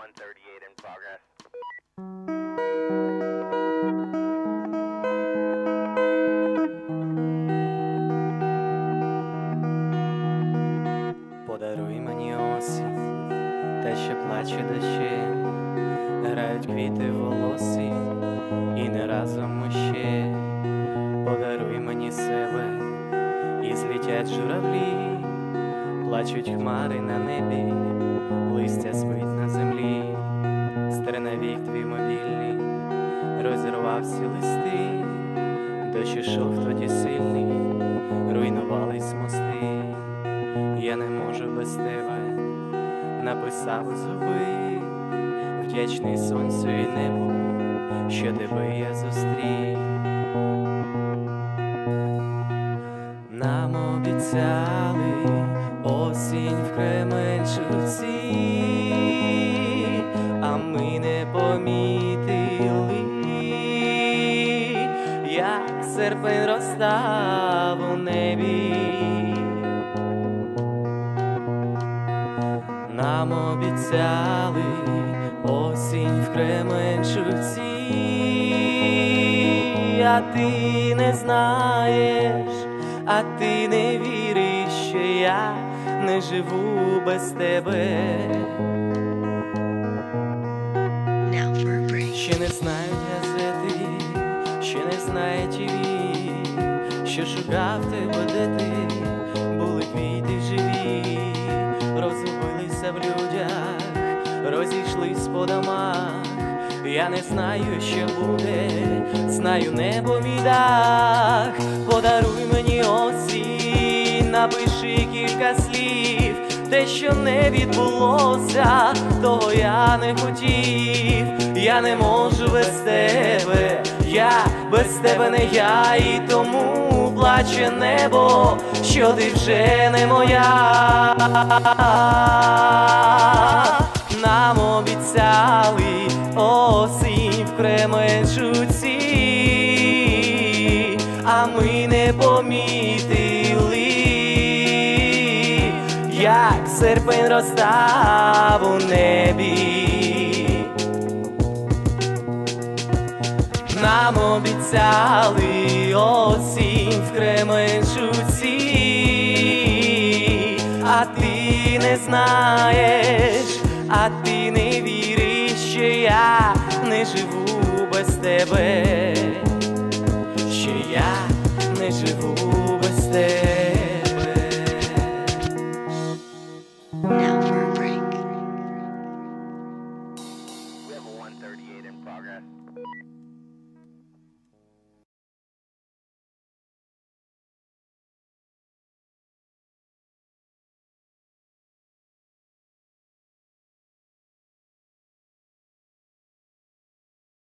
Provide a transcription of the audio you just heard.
138 in progress. Подаруй мені осінь, те, що плаче дощем, грають квіти волосі і не разом ще. Подаруй мені себе, і злітять журавлі, плачуть хмари на небі, листя спить землі, Стерновік твій мобільний, розірвав всі листи, дощ ішов тоді сильний, руйнувались мости. Я не можу без тебе, написав зуби, вдячний сонцю і небу, що тебе я зустрів. Нам обіцяли осінь в Кременчуці, серпень розстав у небі. Нам обіцяли осінь в Кременчуці, а ти не знаєш, а ти не віриш, що я не живу без тебе. Ще не не знає ТВ, що шукав тебе, де ти, були квіти живі, розгубилися в людях, розійшлись по домах. Я не знаю, що буде, знаю небо мій дах, подаруй мені осінь, напиши кілька слів, те, що не відбулося, того я не хотів, я не можу без тебе, тебе не я, і тому плаче небо, що ти вже не моя. Нам обіцяли осінь в а ми не помітили, як серпень розстав у небі. Нам обіцяли осінь в Кременчуці, а ти не знаєш, а ти не віриш, що я не живу без тебе, що я не живу без тебе. Now for a break. We have a 138 in progress.